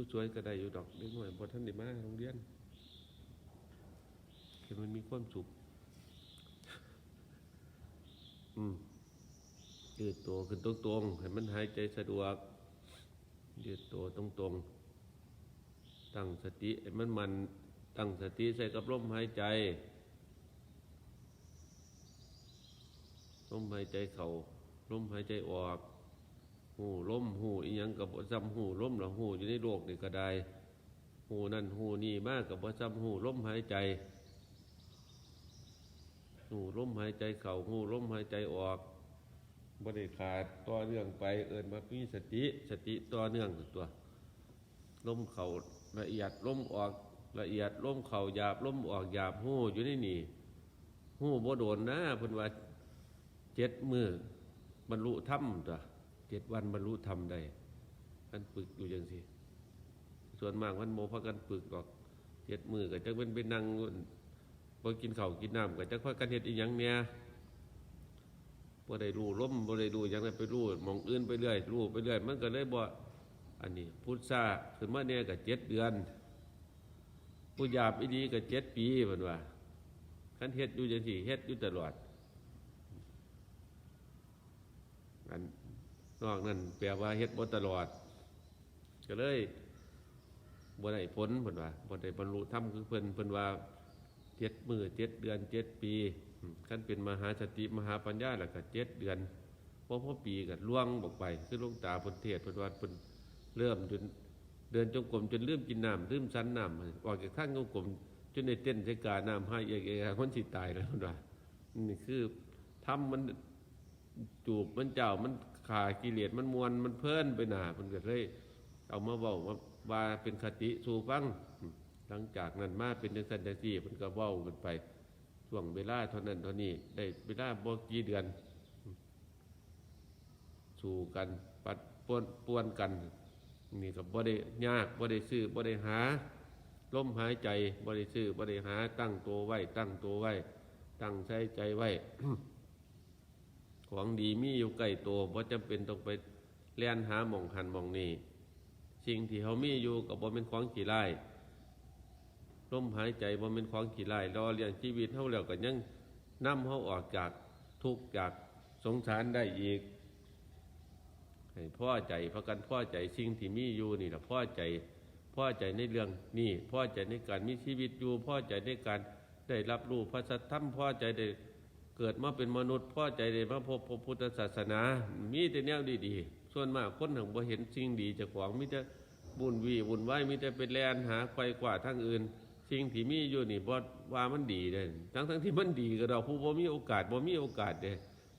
อยู่สวยก็ได้อยู่ดอกเล็กน้อยบ่ทันได้มาโรงเรียนเห็นมันมีความสุขอืมยืดตัวขึ้นตรงๆให้มันหายใจสะดวก ยืดตัวตรงๆตั้งสติให้มันมันตั้งสติใส่กับลมหายใจลมหายใจเข้าลมหายใจออก หูล้มหูอีหยังกับบ่ซ้ำหูล้มละหูอยู่ในโลกนี่ก็ได้หูนั่นหูนี่มากกับบ่ซ้ำหูล้มหายใจหูล้มหายใจเข้าหูล้มหายใจออกบ่ได้ขาดต่อเนื่องไปเอิ้นว่ามีสติสติต่อเนื่องตัวล้มเข้าละเอียดล้มออกละเอียดล้มเข้าหยาบล้มออกหยาบหูอยู่ในนี่หูบ่โดนนะเพิ่นว่าเจ็ดมือบรรลุธรรมตัว เจ็ดวันบรรลุธรรมได้กันปึกอยู่จังสิส่วนมากมันโมพากันปึกหรอกเจ็ดมือก็จักเป็นไปนั่งบ่กินข้าวกินน้ำก็จักพากันเฮ็ดอีหยังเนี่ยบ่ได้รู้ล้มบ่ได้รู้หยังนั้นไปรู้มองอื่นไปเรื่อยรู้ไปเรื่อยมันก็เลยบ่อันนี้พุทธาขึ้นมาเนี่ยก็เจ็ดเดือน ผู้หยาบอีดีก็เจ็ดปีเพิ่นว่าคันเฮ็ดอยู่จังซี่เฮ็ดอยู่ตลอดอัน นอกนั้นแปลว่าเฮ็ดบ่ตลอด ก็เลยบ่ได้ผลเพิ่นว่าบ่ได้บรรลุธรรมคือเพิ่นเพิ่นว่าเจ็ดมือเจ็ดเดือนเจ็ดปีอืมคันเป็นมหาสติมหาปัญญาแล้วก็เจ็ดเดือนพอพอปีก็ล่วงบอกไปคือลวงตาพนเทศพนว่าเพิ่นเริ่มจนเดินจงกรมจนลืมกินน้ำลืมสันน้ำออกจากทางจงกรมจนได้เต้นใส่กาน้ำให้เอกเอกคนสิตายแล้วพนว่านี่คือทำมันจูบมันเจ้ามัน ขากิเลสมันมวนมันเพิ่นไปหนาเพิ่นก็เลยเอามาเว้าว่าว่าเป็นคติสู่ฟังหลังจากนั้นมาเป็นจังซั่นจังซี่เพิ่นก็เว้ากันไปช่วงเวลาเท่านั้นเท่านี้ได้เวลาบ่กี่เดือน สู่กันปัดป่วนป่วนกัน นี่ก็บ่ได้ยากบ่ได้ซื้อบ่ได้หาลมหายใจบ่ได้ซื้อบ่ได้หา ตั้งตัวไว้ ตั้งตัวไว้ ตั้งใจใจไว้ ของดีมีอยู่ใกล้ตัวเพราะจำเป็นต้องไปเลียนหาหมองหันหมองนี่สิ่งที่เขามีอยู่กับบ่เป็นของขี้ไล่ลมหายใจบ่เป็นของขี้ไล่รอเลี้ยงชีวิตเท่าแล้วก็ยังนำเขาออกจากทุกข์จากสงสารได้อีกให้พ่อใจพากันพ่อใจสิ่งที่มีอยู่นี่แหละพ่อใจพ่อใจในเรื่องนี่พ่อใจในการมีชีวิตอยู่พ่อใจในการได้รับรู้พระสัทธรรมพ่อใจได้ เกิดมาเป็นมนุษย์พ่อใจได้มาพบพระพุทธศาสนา มีแต่แนวดีๆ ส่วนมากคนถึงบ่เห็นสิ่งดีจากของมิแต่บุญวีบุญไหวมิแต่เป็นแลนหาไฟกว่าทั้งอื่น สิ่งที่มีอยู่นี่บ่ว่ามันดีเด้ทั้งทั้งๆที่มันดีก็ดอกผู้บ่มีโอกาสบ่มีโอกาสเด้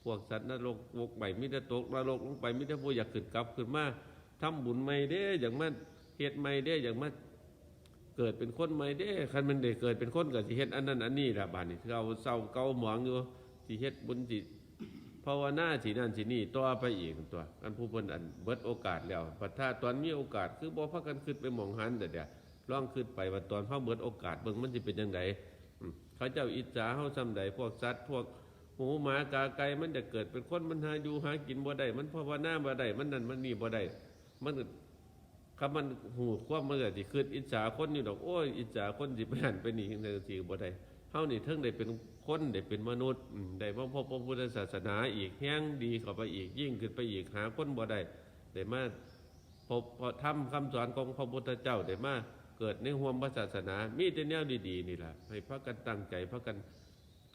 พวกสัตว์นรกวกใหม่มิแต่ตกนรกลงไปมิแต่ผู้อยากขึ้นกลับขึ้นมาทำบุญใหม่เด้อย่างมันเฮ็ดใหม่เด้อย่างมันเกิดเป็นคนใหม่เด้คันมันได้เกิดเป็นคนก็สิเฮ็ดอันนั้นอันนี้ละบาดนี้เก่าเศร้าเก่าหมองอยู่ สิเฮ็ดบุญสิภาวนาสินั่นสินี่ต่อไปอีกตัวอันผู้เพิ่นอันเบิดโอกาสแล้วปัถ้าตอนมีโอกาส คือบ่พากันคิดไปมองหันแต่เดี๋ยวลองคิดไปว่าตอนเฮาเบิดโอกาสเบิ่งมันสิเป็นจังไดอืมเขาเจ้าอิจฉาเฮาซำใดพวกสัตว์พวกหมูหมากาไก่มันจะเกิดเป็นคนมันหาอยู่หากินบ่ได้มันภาวนาบ่ได้มันนั่นมันนี่บ่ได้มันคำมันหูความมันก็สิขึ้นอิจฉาคนอยู่ดอกโอ้ยอิจฉาคนสิไปหันไปหนีในสิบ่ได้ เฮานี่เทิงได้เป็นคนได้เป็นมนุษย์ได้มาพบพระพุทธศาสนาอีกแห้งดีเข้าไปอีกยิ่งขึ้นไปอีกหาคนบ่ได้ได้มาพบพอทำคำสอนของพระพุทธเจ้าได้มาเกิดในห่วมพระศาสนา มีแต่แนวดีๆนี่แหละให้พากันตั้งใจพากัน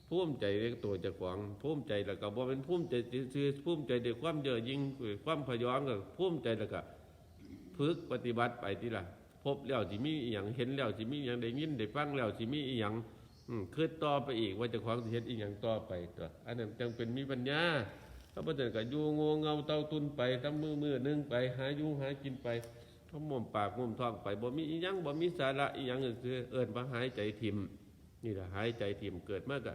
ภูมิใจในตัวจ้าของภูมิใจแล้วก็บ่เป็นภูมิใจซื่อๆภูมิใจด้วยความเย่อยิ่งความพยองก็ภูมิใจแล้วก็ฝึกปฏิบัติไปทีละพบแล้วสิมีอย่างเห็นแล้วสิมีอย่างได้ยินได้ฟังแล้วสิมีอย่าง อืมคิดต่อไปอีกว่าจะของสิเฮ็ดอีหยังต่อไปตัวอันนั้นจังเป็นมีปัญญาถ้าบ่เจอก็อยู่งงเงาเต้าตุนไปทำมือมือนึงไป หายู่หากินไปทำมุมปากมุมท้องไปบ่มีอีหยังบ่มีสาระอีหยังคือเอิ้นว่าหายใจทิมนี่แหละหายใจทิมเกิดมาก็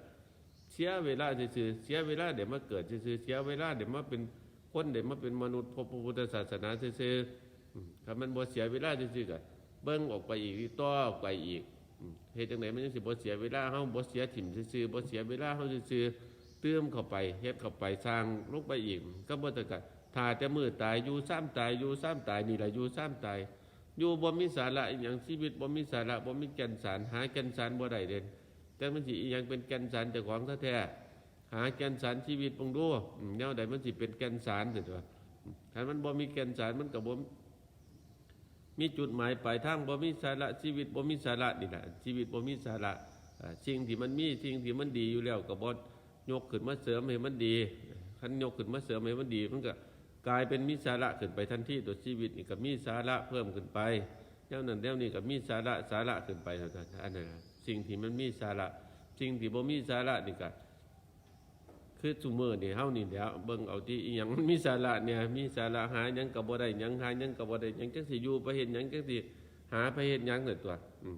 เสียเวลาซื่อๆเสียเวลาเดี๋ยวมาเกิดซื่อๆเสียเวลาเดี๋ยวมาเป็นคนเดี๋ยวมาเป็นมนุษย์พบพระพุทธศาสนาซื่อๆอืมถ้ามันบ่เสียเวลาซื่อๆก็เบิ่งออกไปอีกต่อออกไปอีก เฮ็ดจังไดมันจังสิบ่เสียเวลาเฮาบ่เสียถิ่มซื่อๆบ่เสียเวลาเฮาซื่อๆเติมเข้าไปเฮ็ดเข้าไปสร้างลงไปอีกก็บ่ต้องการถ้าแต่มือตายอยู่ซ้ำตายอยู่ซ้ำตายนี่ล่ะอยู่ซ้ำตาย อยู่บ่มีสาระอย่างชีวิตบ่มีสาระบ่มีแก่นสารหาแก่นสารบ่ได้เด่นแต่มันสิยังเป็นแก่นสารเจ้าของแท้ๆหาแก่นสารชีวิตบ่งดูอืมแนวใดมันสิเป็นแก่นสารเด้อตัวถ้ามันบ่มีแก่นสารมันก็บ่ มีจุดหมายปลายทางบ่มีสาระชีวิตบ่มีสาระนี่แหละชีวิตบ่มีสาระสิ่งที่มันมีสิ่งที่มันดีอยู่แล้วก็บ,บ่ยกขึ้นมาเสริมให้มันดีคันยกขึ้นมาเสริมให้มันดี มันก็กลายเป็นมีสาระขึ้นไปทันทีตัวชีวิตนี่ก็มีสาระเพิ่มขึ้นไปแล้วนั้นแล้วนี่ก็มีสาระสาระขึ้นไปเท่านั้นอันนั้นสิ่งที่มันมีสาระสิ่งที่บ่มีสาระนี่ก็ คือซุมือนี่เฮานี่แหล้วเบิ่งเอาที่อีหยังมันมีสาระเนี่ย มีสาระหาหยังก็บ่ได้หยังหาหยังก็บ่ได้หยังจังสิอยู่ไปเฮ็ดหยังจังสิหาไปเฮ็ดหยังนั่นตัว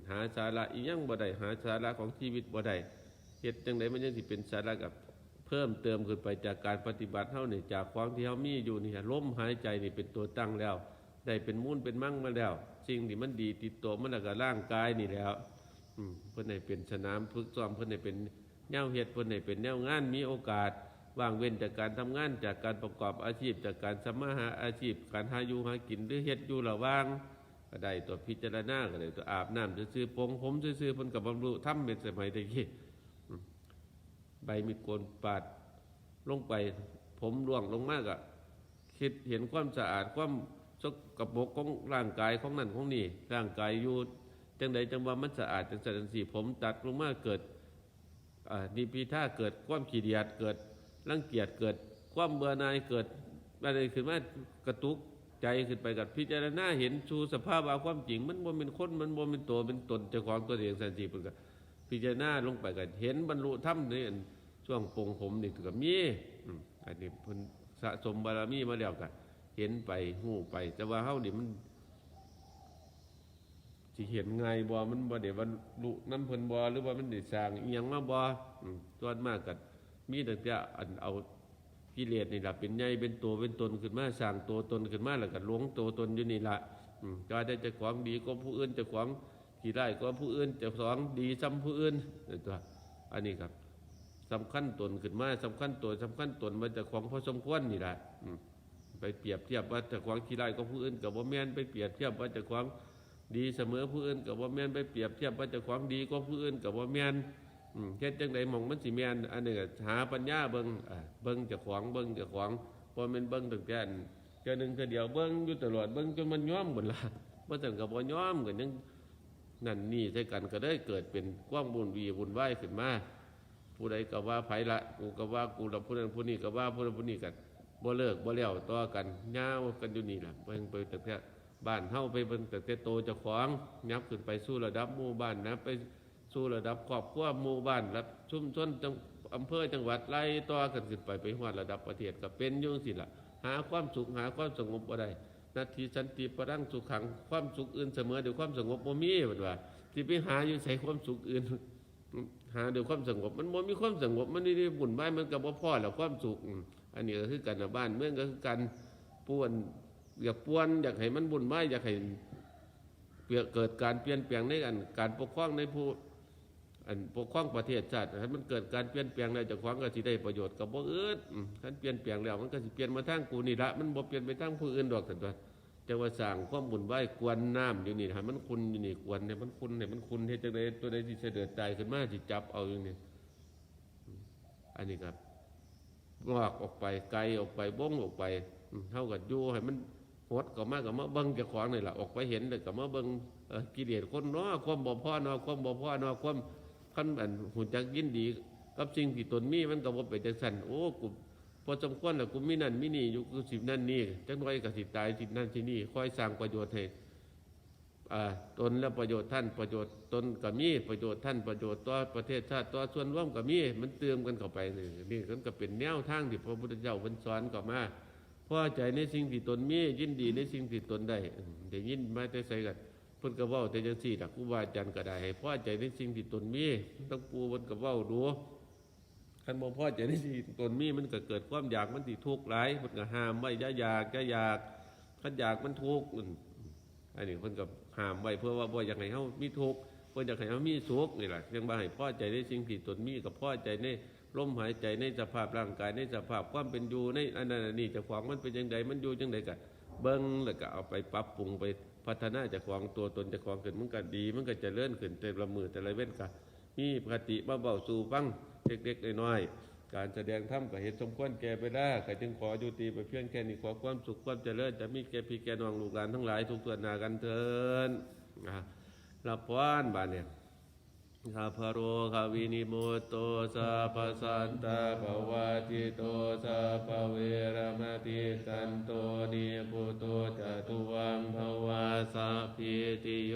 หาสาระอีหยังบ่ได้หาสาระของชีวิตบ่ได้เฮ็ดจังไดมันจังสิเป็นสาระกับเพิ่มเติมขึ้นไปจากการปฏิบัติเท่านี่จากความที่เขามีอยู่นี่ลมหายใจนี่เป็นตัวตั้งแล้ว ได้เป็นมูลเป็นมั่งมาแล้ว สิ่งที่มันดีติดตัวมันแล้วก็ร่างกายนี่แล้วอืมเพื่อนให้เป็นสนามฝึกซ้อมเพื่อนให้เป็น แนวเฮ็ดเพื่อนให้เป็นแนวงานมีโอกาสว่างเว้นจากการทำงานจากการประกอบอาชีพ จากการสมาหาอาชีพ การหาอยู่หากินหรือเฮ็ดอยู่ระหว่างก็ได้ตัวพิจารณาก็ได้ตัวอาบน้ำซื่อๆปงผมซื่อๆเพิ่นกับบำรุงทำเป็นสมัยตะกี้ใบมีโกนปาดลงไป ผมร่วงลงมากอะคิดเห็นความสะอาดความสกกระปรกของร่างกายของนั่นของนี่ร่างกายอยู่จังใดจังว่ามันสะอาดจังสันสีผมตัดลงมากเกิด นิพีท่าเกิดความขี้เดียดเกิดรังเกียจเกิดความเบื่อหน่ายเกิดอะไรขึ้นมากระตุกใจขึ้นไปกับพิจารณาเห็นชูสภาพเอาความจริง มันบ่เป็นคนมันบ่เป็นตัวเป็นตนเจ้าของตัวเองสันติเพิ่นก็พิจารณาลงไปกันเห็นบรรลุธรรมนอันช่วงปงผมนี่ก็มีอืมอันนี้เพิ่นสะสมบารมีมาแล้วกันเห็นไปหู้ไป แต่ว่าเฮานี่มัน สิเห็นไงบ่มันบ่ได้บรรลุน้ำเพิ่นบ่หรือว่ามันได้สร้างอีหยังมาบ่อืมส่วนมากก็มีแต่จะอันเอากิเลสนี่ล่ะเป็นใหญ่เป็นตัวเป็นตนขึ้นมาสร้างตัวตนขึ้นมาแล้วก็หลงตัวตนอยู่นี่ล่ะก็ได้จะของดีก็ผู้อื่นจะของขี่ได้ก็ผู้อื่นจะสองดีซ้ำผู้อื่นนี่ตัวอันนี้ครับสำคัญตนขึ้นมาสำคัญตัวสำคัญตนมันจะของพอสมควรนี่แหละไปเปรียบเทียบว่าจะของขี่ได้ก็ผู้อื่นกับว่าแม่นไปเปรียบเทียบว่าจะของ ดีเสมอผู้อื่นกับว่าแม่นไปเปรียบเทียบว่าจะของดีก็ผู้อื่นกับว่าแม่นเฮ็ดจังไดมองมันสิแม่นอันนี้ก็หาปัญญาเบิ่งเบิ่งจะของเบิ่งจะของพอมันเบิ่งตั้งแต่อันเจอหนึ่งเทื่อเดียวเบิ่งอยู่ตลอดเบิ่งจนมันย้อมหมดละบ่ซั่นก็บ่ย้อมก็ยังนั่นนี่ใช่กันก็ได้เกิดเป็นกว้างบุญวีบุญไหวขึ้นมาผู้ใดก็ว่าไผละกูก็ว่ากูละผู้นั้นผู้นี้ก็ว่าผู้นั้นผู้นี้กันบ่เลิกบ่เลี้ยวต่อกันยาวกันอยู่นี่ล่ะเบิ่งไปตั้งแต่ บ้านเฮาไปเบิ่งตั้งแต่โตจ้าของยับขึ้นไปสู่ระดับหมู่บ้านนะไปสู่ระดับครอบครัวหมู่บ้านรับชุมชนจังอำเภอจังหวัดไล่ต่อกันขึ้นไปไปฮอดระดับประเทศก็เป็นยู่งซี่ล่ะหาความสุขหาความสงบบ่ได้นาทีสันติประดังสุขขังความสุขอื่นเสมอเดี๋ยวความสงบบ่มีบัดว่าที่ไปหาอยู่ใส่ความสุขอื่น หาเดี๋ยวความสงบ มันบ่มีความสงบ มันนี่ได้บุญบ้านมันก็บ่พอแล้วความสุข อันนี้ก็คือกันบ้านเมืองก็คือกันป่วน อยากป่วนอยากให้มันบุญบ้านอยากให้เกิดการเปลี่ยนแปลงในการการปกครองในผู้อันปกครองประเทศชาติให้มันเกิดการเปลี่ยนแปลงแล้วเจ้าของก็สิได้ประโยชน์กับบ่อื่นอืมคันเปลี่ยนแปลงแล้วมันก็สิเปลี่ยนมาทางกูนี่ละมันบ่เปลี่ยนไปทางผู้อื่นดอกแต่ตัวจะว่าสั่งความบุญไหวกวนน้ำอยู่นี่ให้มันคุณอยู่นี่กวนเนี่ยมันคุณเนี่ยมันคุณเฮ็ดจังไดตัวใดที่เสด็จใจขึ้นมาที่จับเอาอยู่นี่อันนี้ครับงอกออกไปไกลออกไปบ้งออกไปเท่ากับยู่ให้มัน หดก็มากับมาเบิ้งเจ้าของนี่แหละออกไปเห็นเลยกับมาเบิ้งกิเลสคนเนาะความบ่พ่อเนาะความบ่พ่อเนาะความขั้นอันหุ่นจักยินดี กับสิ่งที่ตนมีมันก็บ่เป็นจังซั่นโอ้กูพอสมควรแล้วกูมีนั่นมีนี่อยู่กูสิบนั่นนี่จังน้อยก็สิตายสินั่นสินี่คอยสร้างประโยชน์ให้อ่าตนและประโยชน์ท่านประโยชน์ตนก็มีประโยชน์ท่านประโยชน์ต่อประเทศชาติต่อส่วนร่วมก็มีมันเติมกันเข้าไปนี่นี่มันก็เป็นแนวทางที่พระพุทธเจ้าเพิ่นสอนก็มา พอใจในสิ่งที่ตนมียินดีในสิ่งที่ตนได้อืมได้ยินมาแต่ใส่กันเพิ่นก็เว้าแต่จังซี่ล่ะครูบาจารย์ก็ได้ให้พอใจในสิ่งที่ตนมีต้องปูเพิ่นก็เว้าดูคันบ่พ่อใจในที่ตนมีมันก็เกิดความอยากมันสิทุกข์หลายมันก็ห้ามไว้อย่าอยากอย่าอยากคันอยากมันทุกข์อันนี้เพิ่นก็ห้ามไว้เพื่อว่าบ่อยากให้เฮามีทุกข์เพิ่นอยากให้เฮามีสุขนี่แหละยังบ่ให้พอใจในสิ่งที่ตนมีก็พอใจใน ลมหายใจในสภาพร่างกายในสภาพความเป็นอยู่ในอันนั้นอันนี้จ้าของมันเป็นจังไดมันอยู่จังไดก็เบิ่งแล้วก็เอาไปปรับปรุงไปพัฒนาจากของตัวตนจากของขึ้นมันก็ดี มันก็จะเลื่อนขึ้นแต่ละมือแต่ละเว้นก็มีปกติมาเบาสู่ฟังเล็กๆน้อยๆการแสดงธรรมก็เห็นสมควรแก่ไปได้ก็จึงขออยู่ตีไปเพียงแค่นี้ขอความสุขความเจริญจะมีแก่พี่แก่น้องลูกหลานทั้งหลายทุกตัวหนากันเถินอะรับพรบานเนี่ย สัพพโรคาวินิโมตโตสัพพสันตาภวะจิโตสัพพเวรมติสันโตนิพุโตจตุวังภวาสัพพิติโย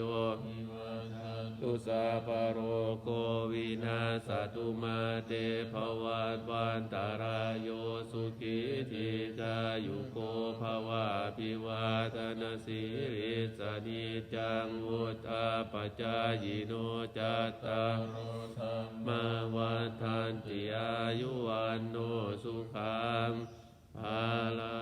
ตุสัพพโรโควินาสตุมาเตภวัตวันตารายโยสุขิธิกายุโกภวะพิวาทนาสิริสนิจังวุธาปจายโนจัตตามาวันทันติอายุวันโนสุขังภาลัง